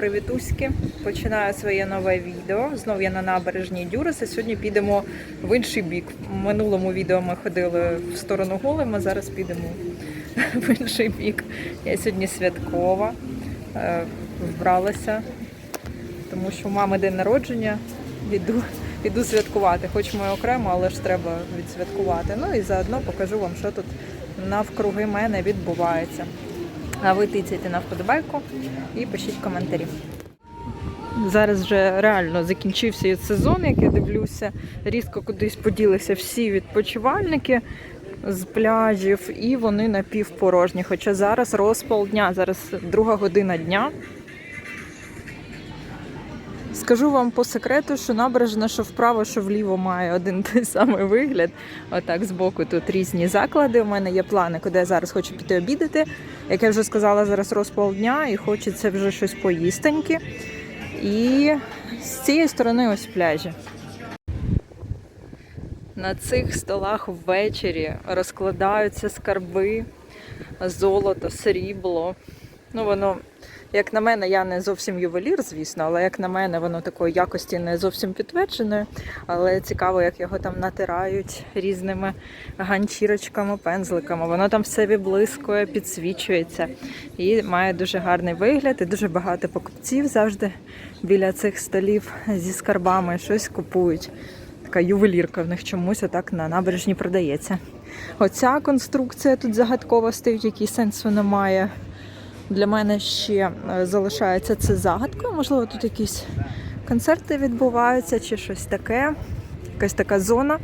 привітуськи! Починаю своє нове відео. Знов я на набережній Дюраса. Сьогодні підемо в інший бік. В минулому відео ми ходили в сторону Голема, зараз підемо в інший бік. Я сьогодні святкова, е, вбралася, тому що у мами день народження. Іду, іду святкувати. Хоч ми окремо, але ж треба відсвяткувати. Ну і заодно покажу вам, що тут навкруги мене відбувається. А ви тицяйте на вподобайку і пишіть коментарі. Зараз вже реально закінчився сезон, як я дивлюся. Різко кудись поділися всі відпочивальники з пляжів, і вони напівпорожні. Хоча зараз розпал дня, зараз друга година дня. Скажу вам по секрету, що набережна, що вправо, що вліво має один той самий вигляд. Отак збоку тут різні заклади. У мене є плани, куди я зараз хочу піти обідати. Як я вже сказала, зараз розпал дня і хочеться вже щось поїстеньки. І з цієї сторони ось пляжі. На цих столах ввечері розкладаються скарби, золото, срібло. Ну, воно, як на мене, я не зовсім ювелір, звісно, але як на мене, воно такої якості не зовсім підтверджене. Але цікаво, як його там натирають різними ганчірочками, пензликами. Воно там все виблискує, підсвічується і має дуже гарний вигляд. І дуже багато покупців завжди біля цих столів зі скарбами щось купують. Така ювелірка в них чомусь отак на набережні продається. Оця конструкція тут загадкова стоїть, який сенс вона має. Для мене ще е, залишається це загадкою. Можливо, тут якісь концерти відбуваються чи щось таке. Якась така зона.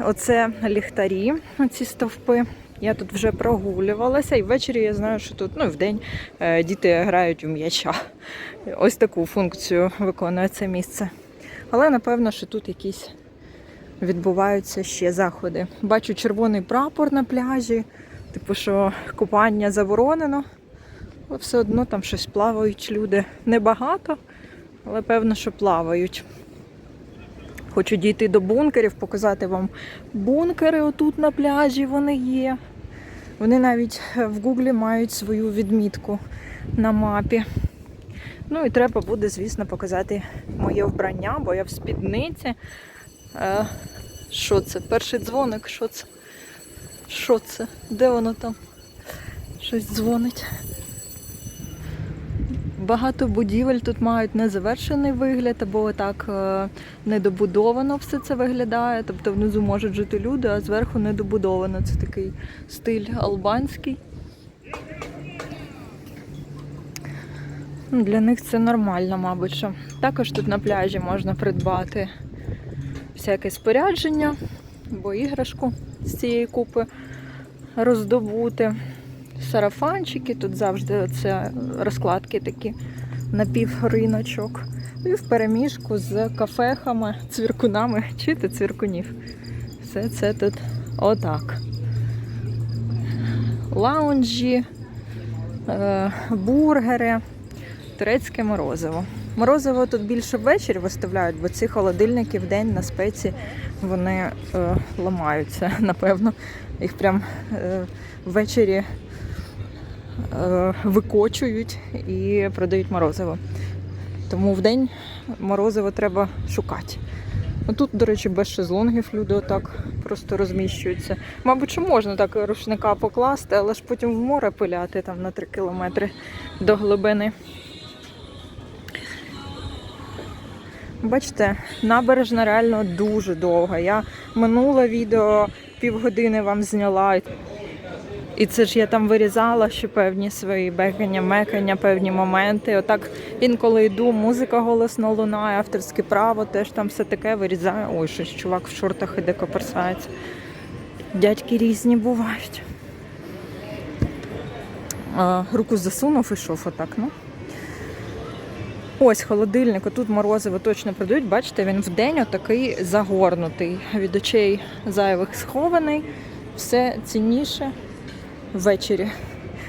Оце ліхтарі, ці стовпи. Я тут вже прогулювалася, і ввечері я знаю, що тут, ну і вдень е, діти грають у м'яча. Ось таку функцію виконує це місце. Але напевно, що тут якісь відбуваються ще заходи. Бачу червоний прапор на пляжі, типу, що купання заборонено. Все одно там щось плавають люди. Небагато, але певно, що плавають. Хочу дійти до бункерів, показати вам бункери отут на пляжі вони є. Вони навіть в Гуглі мають свою відмітку на мапі. Ну і треба буде, звісно, показати моє вбрання, бо я в спідниці. Е, що це? Перший дзвоник, що це? Що це? Де воно там? Щось дзвонить. Багато будівель тут мають незавершений вигляд, або так е, недобудовано все це виглядає. Тобто внизу можуть жити люди, а зверху недобудовано. Це такий стиль албанський. Для них це нормально, мабуть. що. Також тут на пляжі можна придбати всяке спорядження або іграшку з цієї купи роздобути. Сарафанчики, тут завжди це розкладки такі напівриночок. І в переміжку з кафехами, цвіркунами, чуєте цвіркунів. Все це тут отак. Лаунжі, е, бургери, турецьке морозиво. Морозиво тут більше ввечері виставляють, бо ці холодильники в день на спеці вони е, ламаються, напевно. Їх прям е, ввечері викочують і продають морозиво. Тому в день морозиво треба шукати. Ну, Тут, до речі, без шезлонгів люди отак просто розміщуються. Мабуть, що можна так рушника покласти, але ж потім в море пиляти там на 3 кілометри до глибини. Бачите, набережна реально дуже довга. Я минуле відео півгодини вам зняла. І це ж я там вирізала ще певні свої бекання, мекання, певні моменти. Отак інколи йду, музика голосно лунає, авторське право, теж там все таке вирізаю. Ой, щось чувак в шортах іде коперсається. Дядьки різні бувають. А, руку засунув і йшов отак, ну. Ось холодильник, отут морозиво точно продають. Бачите, він вдень отакий загорнутий. Від очей зайвих схований. Все цінніше ввечері.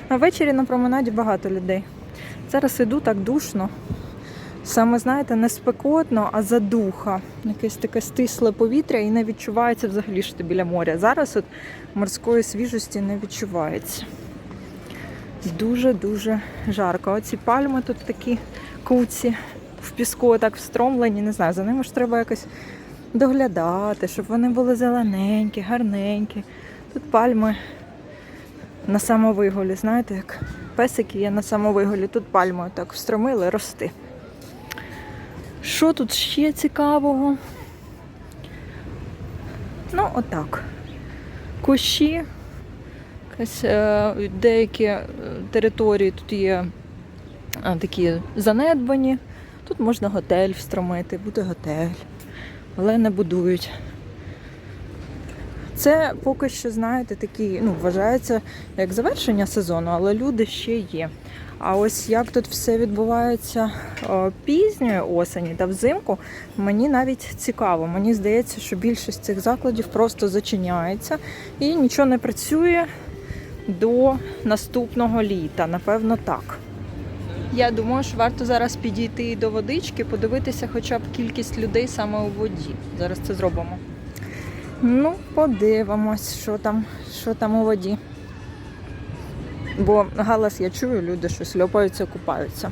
А ввечері на променаді багато людей. Зараз іду так душно. Саме, знаєте, не спекотно, а задуха. Якесь таке стисле повітря і не відчувається взагалі, що ти біля моря. Зараз от морської свіжості не відчувається. Дуже-дуже жарко. Оці пальми тут такі куці в піску так встромлені. Не знаю, за ними ж треба якось доглядати, щоб вони були зелененькі, гарненькі. Тут пальми на самовиголі, знаєте, як песики є на самовиголі. Тут пальми так встромили рости. Що тут ще цікавого? Ну, отак. Кущі, е, деякі е, території тут є е, такі занедбані. Тут можна готель встромити, буде готель, але не будують. Це поки що, знаєте, такий, ну, вважається як завершення сезону, але люди ще є. А ось як тут все відбувається е, пізньої осені та взимку, мені навіть цікаво. Мені здається, що більшість цих закладів просто зачиняється і нічого не працює до наступного літа. Напевно, так. Я думаю, що варто зараз підійти до водички, подивитися хоча б кількість людей саме у воді. Зараз це зробимо. Ну, подивимось, що там, що там у воді. Бо галас я чую, люди щось льопаються, купаються.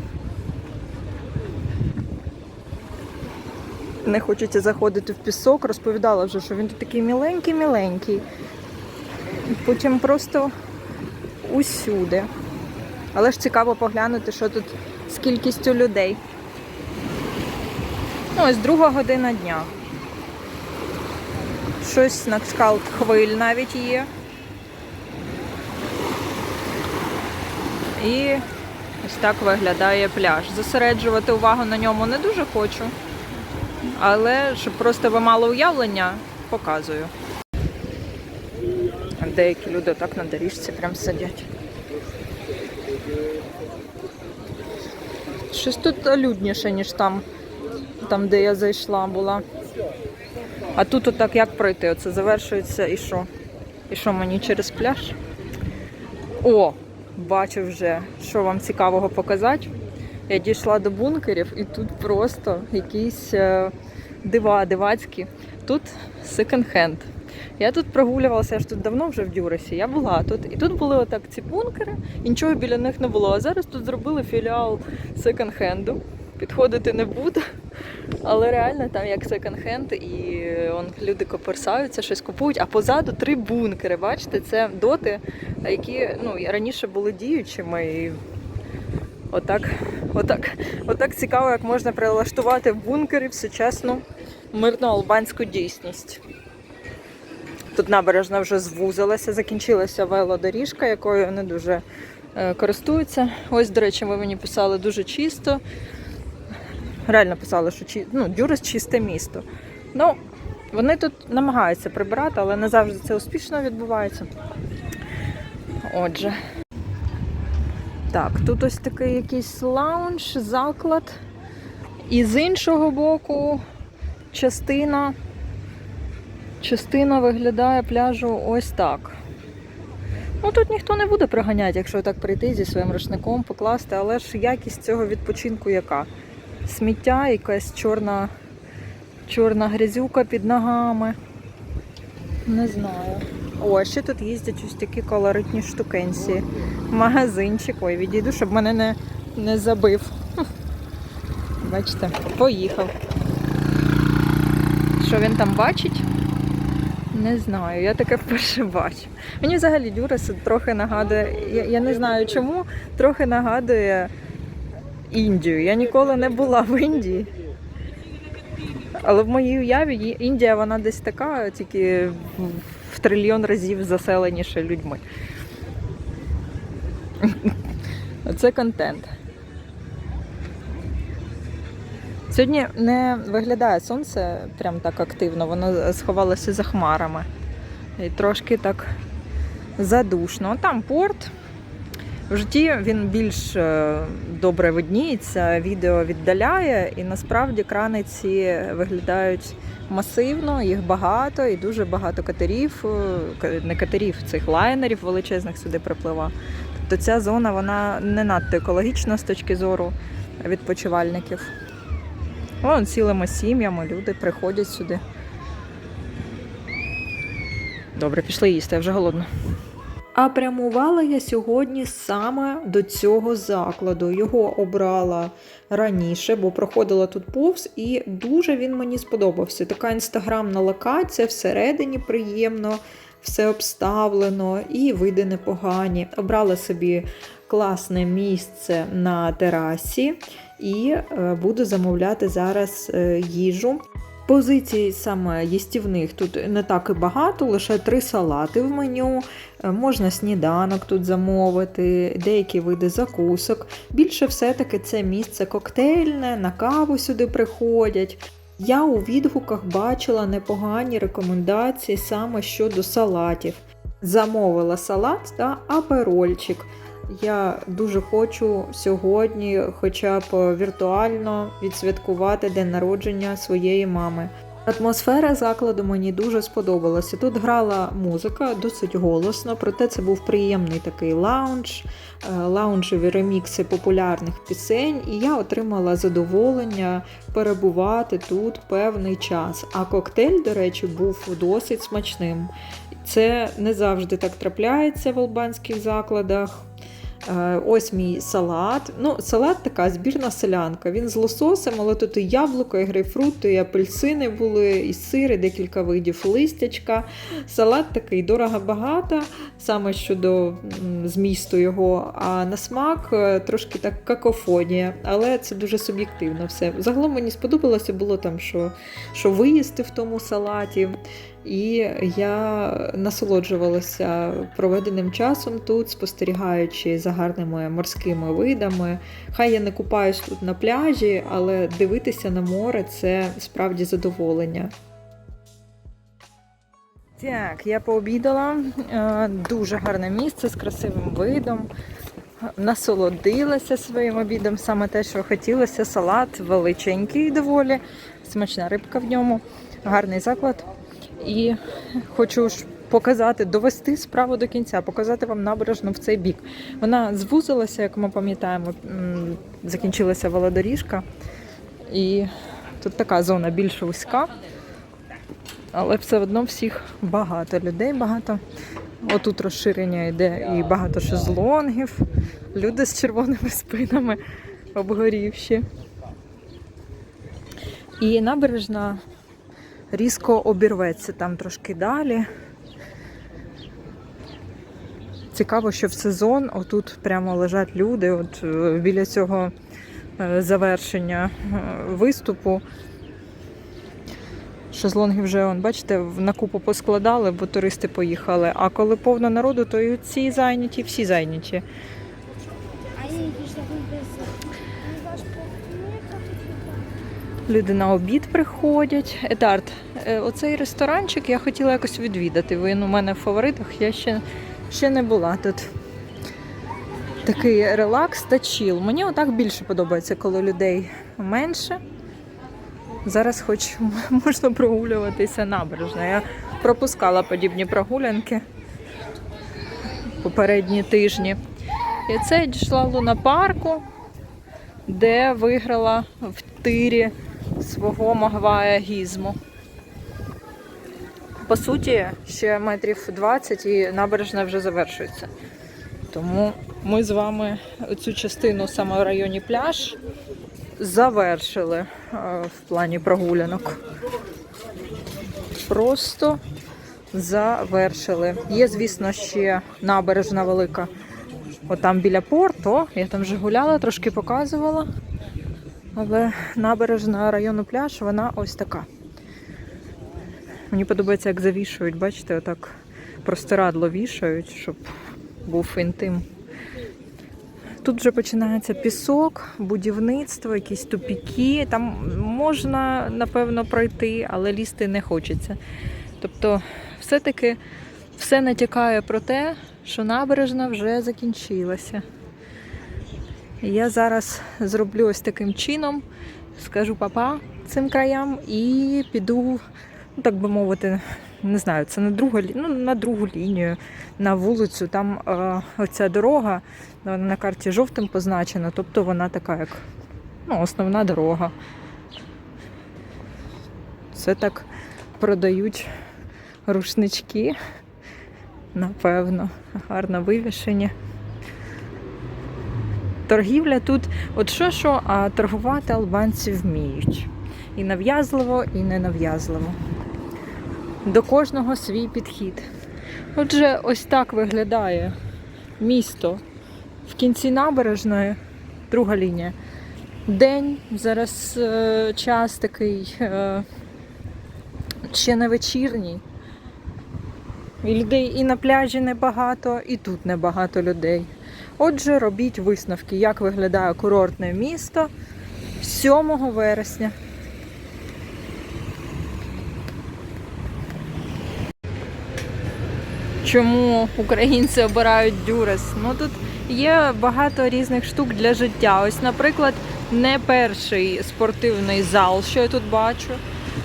Не хочеться заходити в пісок, розповідала вже, що він тут такий міленький-міленький. Потім просто усюди. Але ж цікаво поглянути, що тут з кількістю людей. Ну, ось друга година дня. Щось на кшталт хвиль навіть є. І ось так виглядає пляж. Зосереджувати увагу на ньому не дуже хочу, але щоб просто ви мали уявлення, показую. Деякі люди так на доріжці прям сидять. Щось тут людніше, ніж там, там, де я зайшла була. А тут отак як пройти? Оце завершується і що? І що мені через пляж? О, бачу вже, що вам цікавого показати. Я дійшла до бункерів і тут просто якісь е, дива, дивацькі. Тут секонд-хенд. Я тут прогулювалася, я ж тут давно вже в Дюресі. Я була тут. І тут були отак ці бункери, і нічого біля них не було. А зараз тут зробили філіал секонд-хенду. Підходити не буду. Але реально там як секонд-хенд, і он, люди коперсаються, щось купують, а позаду три бункери. Бачите, це доти, які ну, раніше були діючими. І отак, отак, отак цікаво, як можна прилаштувати бункери в сучасну мирну албанську дійсність. Тут набережна вже звузилася, закінчилася велодоріжка, якою не дуже е, користуються. Ось, до речі, ви мені писали дуже чисто. Реально писали, що ну, Дюрес чисте місто. Ну, вони тут намагаються прибирати, але не завжди це успішно відбувається. Отже. Так, тут ось такий якийсь лаунж, заклад. І з іншого боку частина, частина виглядає пляжу ось так. Ну тут ніхто не буде приганяти, якщо так прийти зі своїм рушником, покласти, але ж якість цього відпочинку яка? Сміття, якась чорна, чорна грязюка під ногами. Не знаю. О, ще тут їздять ось такі колоритні штукенці. Магазинчик. Ой, відійду, щоб мене не, не забив. Бачите, поїхав. Що він там бачить? Не знаю, я таке вперше бачу. Мені взагалі Дюрес трохи нагадує, я, я не знаю чому, трохи нагадує Індію. Я ніколи не була в Індії. Але в моїй уяві Індія вона десь така, тільки в- трильйон разів заселеніше людьми. Це контент. Сьогодні не виглядає сонце прям так активно, воно сховалося за хмарами. І трошки так задушно. Там порт. В житті він більш е, добре видніється, відео віддаляє, і насправді крани ці виглядають масивно, їх багато і дуже багато катерів, е, не катерів, цих лайнерів величезних сюди приплива. Тобто ця зона вона не надто екологічна з точки зору відпочивальників. Вон цілими сім'ями люди приходять сюди. Добре, пішли їсти, я вже голодна. А прямувала я сьогодні саме до цього закладу. Його обрала раніше, бо проходила тут повз, і дуже він мені сподобався. Така інстаграмна локація, всередині приємно, все обставлено і види непогані. Обрала собі класне місце на терасі і е, буду замовляти зараз е, їжу. Позицій саме їстівних тут не так і багато, лише три салати в меню. Е, Можна сніданок тут замовити, деякі види закусок. Більше все-таки це місце коктейльне, на каву сюди приходять. Я у відгуках бачила непогані рекомендації саме щодо салатів. Замовила салат та аперольчик. Я дуже хочу сьогодні, хоча б віртуально, відсвяткувати день народження своєї мами. Атмосфера закладу мені дуже сподобалася. Тут грала музика досить голосно, проте це був приємний такий лаунж, е, лаунжеві ремікси популярних пісень, і я отримала задоволення перебувати тут певний час. А коктейль, до речі, був досить смачним. Це не завжди так трапляється в албанських закладах. Е, Ось мій салат. Ну, салат така збірна селянка. Він з лососем, але тут і яблуко, і грейпфрут, і апельсини були, і сири, декілька видів листячка. Салат такий дорого-багато, саме щодо змісту його. А на смак е, трошки так какофонія, але це дуже суб'єктивно все. Загалом мені сподобалося було там, що, що виїсти в тому салаті. І я насолоджувалася проведеним часом тут, спостерігаючи за гарними морськими видами. Хай я не купаюсь тут на пляжі, але дивитися на море це справді задоволення. Так, я пообідала. Е, Дуже гарне місце з красивим видом. Насолодилася своїм обідом, саме те, що хотілося. Салат величенький доволі, смачна рибка в ньому, гарний заклад. І хочу ж показати, довести справу до кінця, показати вам набережну в цей бік. Вона звузилася, як ми пам'ятаємо, закінчилася велодоріжка. І тут така зона більш вузька, але все одно всіх багато людей, багато. Отут розширення йде і багато шезлонгів, люди з червоними спинами обгорівші. І набережна різко обірветься там трошки далі. Цікаво, що в сезон отут прямо лежать люди, от е, біля цього е, завершення е, виступу. Шезлонги вже, он, бачите, на купу поскладали, бо туристи поїхали. А коли повно народу, то і ці зайняті, всі зайняті. Люди на обід приходять. Едард, е, оцей ресторанчик я хотіла якось відвідати. Він у мене в фаворитах, я ще, ще не була тут. Такий релакс та чіл. Мені отак більше подобається, коли людей менше. Зараз хоч можна прогулюватися набережно. Я пропускала подібні прогулянки попередні тижні. І це дійшла Луна парку, де виграла в тирі свого Магвая Гізму. По суті, ще метрів 20 і набережна вже завершується. Тому ми з вами цю частину саме в районі пляж завершили е, в плані прогулянок. Просто завершили. Є, звісно, ще набережна велика. Отам біля порту. Я там вже гуляла, трошки показувала. Але набережна району пляж, вона ось така. Мені подобається, як завішують, бачите, отак простирадло вішають, щоб був інтим. Тут вже починається пісок, будівництво, якісь тупіки. Там можна, напевно, пройти, але лізти не хочеться. Тобто, все-таки все натякає про те, що набережна вже закінчилася. Я зараз зроблю ось таким чином, скажу папа цим краям і піду, ну так би мовити, не знаю, це на другу, ну, на другу лінію, на вулицю. Там е, оця дорога вона на карті жовтим позначена, тобто вона така, як ну, основна дорога. Це так продають рушнички Напевно, гарно вивішені. Торгівля тут, от що що, а торгувати албанці вміють. І нав'язливо, і ненав'язливо. До кожного свій підхід. Отже, ось так виглядає місто в кінці набережної, друга лінія. День, зараз е, час такий е, ще не вечірній. І людей і на пляжі небагато, і тут небагато людей. Отже, робіть висновки, як виглядає курортне місто 7 вересня. Чому українці обирають дюрес? Ну тут є багато різних штук для життя. Ось, наприклад, не перший спортивний зал, що я тут бачу,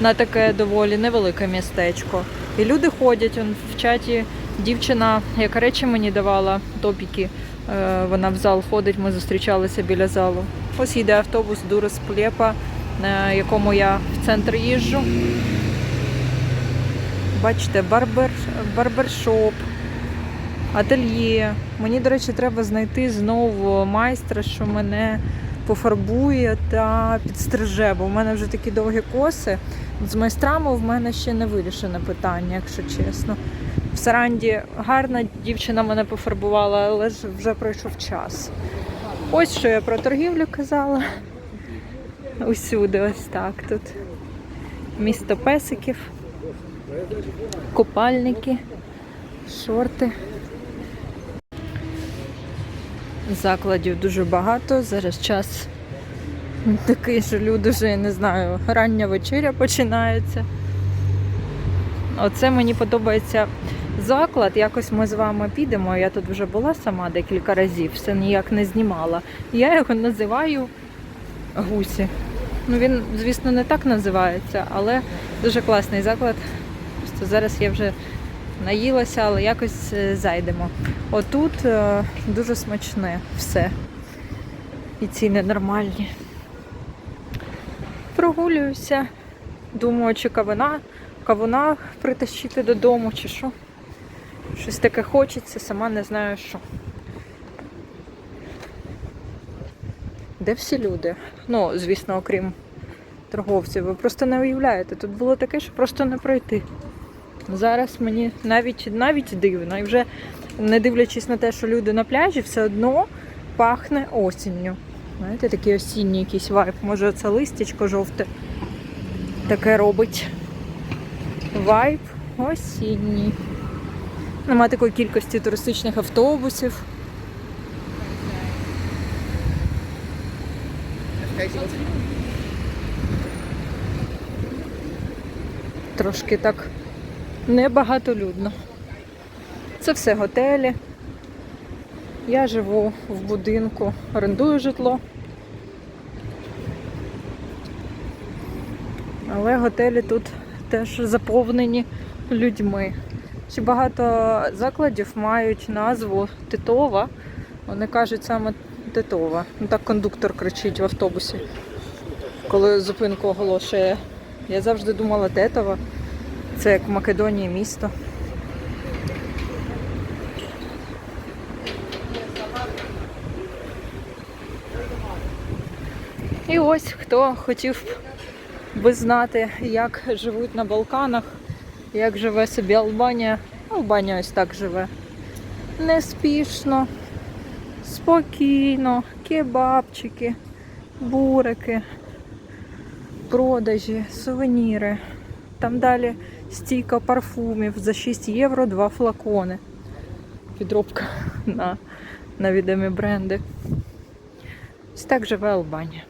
на таке доволі невелике містечко. І люди ходять. Он в чаті дівчина, яка речі мені давала топіки. Е, Вона в зал ходить, ми зустрічалися біля залу. Ось їде автобус Дурес Плєпа, на якому я в центр їжджу. Бачите, барбер, барбершоп, ательє. Мені, до речі, треба знайти знову майстра, що мене пофарбує та підстриже, бо в мене вже такі довгі коси. З майстрами в мене ще не вирішене питання, якщо чесно. Саранді гарна дівчина мене пофарбувала, але ж вже пройшов час. Ось що я про торгівлю казала. Усюди, ось так тут. Місто песиків купальники, шорти. Закладів дуже багато. Зараз час такий, що вже, я не знаю, рання вечеря починається. Оце мені подобається заклад. Якось ми з вами підемо. Я тут вже була сама декілька разів, все ніяк не знімала. Я його називаю гусі. Ну, він, звісно, не так називається, але дуже класний заклад. Просто зараз я вже наїлася, але якось е, зайдемо. Отут е, дуже смачне все. І ціни нормальні. Прогулююся. Думаю, чи кавуна, кавуна притащити додому, чи що. Щось таке хочеться, сама не знаю що. Де всі люди? Ну, звісно, окрім торговців. Ви просто не уявляєте. Тут було таке, що просто не пройти. Зараз мені навіть навіть дивно. І вже не дивлячись на те, що люди на пляжі, все одно пахне осінню. Знаєте, такий осінній якийсь вайб. Може, це листячко жовте таке робить. Вайб осінній. Нема такої кількості туристичних автобусів. Трошки так небагатолюдно. Це все готелі. Я живу в будинку, орендую житло. Але готелі тут теж заповнені людьми. Ще багато закладів мають назву Титова. Вони кажуть саме Титова. Ну так кондуктор кричить в автобусі, коли зупинку оголошує. Я завжди думала Тетова. Це як в Македонії місто. І ось хто хотів би знати, як живуть на Балканах, як живе собі Албанія. Албанія ось так живе. Неспішно, спокійно, кебабчики, бурики, продажі, сувеніри. Там далі стійка парфумів за 6 євро два флакони. Підробка на, на відомі бренди. Ось так живе Албанія.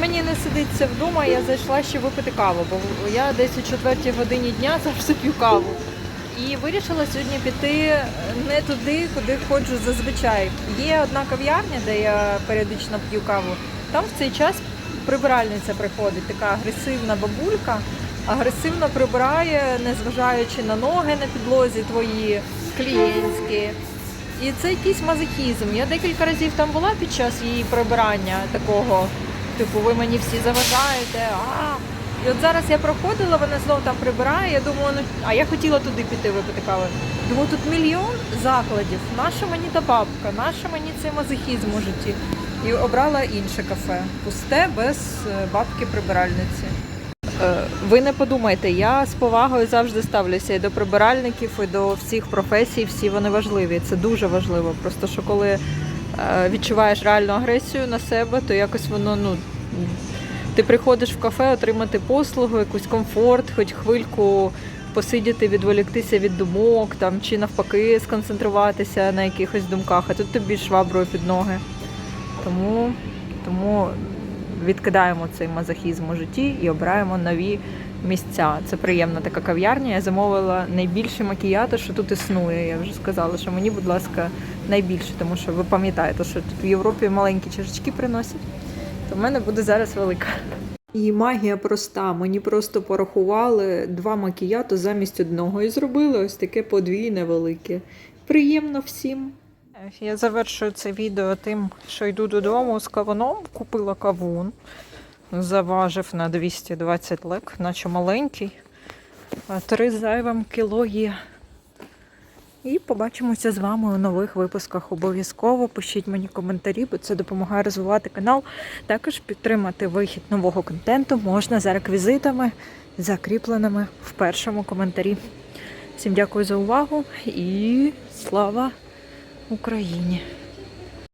Мені не сидиться вдома, я зайшла ще випити каву, бо я десь о 4 годині дня завжди п'ю каву. І вирішила сьогодні піти не туди, куди ходжу зазвичай. Є одна кав'ярня, де я періодично п'ю каву. Там в цей час прибиральниця приходить, така агресивна бабулька, агресивно прибирає, незважаючи на ноги на підлозі твої клієнтські. І це якийсь мазохізм. Я декілька разів там була під час її прибирання такого. Типу, ви мені всі заважаєте, а І от зараз я проходила, вона знову там прибирає. Я думаю, ну а я хотіла туди піти випити кави. Думаю, тут мільйон закладів. Наша мені та бабка, наша мені цей мазохізм у житті. І обрала інше кафе. Пусте без е, бабки прибиральниці. Е, Ви не подумайте, я з повагою завжди ставлюся і до прибиральників, і до всіх професій. Всі вони важливі. Це дуже важливо. Просто що коли відчуваєш реальну агресію на себе, то якось воно ну. Ти приходиш в кафе отримати послугу, якийсь комфорт, хоч хвильку посидіти, відволіктися від думок, там чи навпаки сконцентруватися на якихось думках, а тут тобі шваброю під ноги. Тому, тому відкидаємо цей мазохізм у житті і обираємо нові місця. Це приємна така кав'ярня. Я замовила найбільше макіято, що тут існує. Я вже сказала, що мені, будь ласка, найбільше, тому що ви пам'ятаєте, що тут в Європі маленькі чашечки приносять, то в мене буде зараз велика. І магія проста. Мені просто порахували два макіято замість одного і зробили ось таке подвійне велике. Приємно всім. Я завершую це відео тим, що йду додому з кавуном, купила кавун, заважив на 220 лек, наче маленький. А Три зайвим кіло є. І побачимося з вами у нових випусках. Обов'язково пишіть мені коментарі, бо це допомагає розвивати канал. Також підтримати вихід нового контенту можна за реквізитами, закріпленими в першому коментарі. Всім дякую за увагу і слава Україні!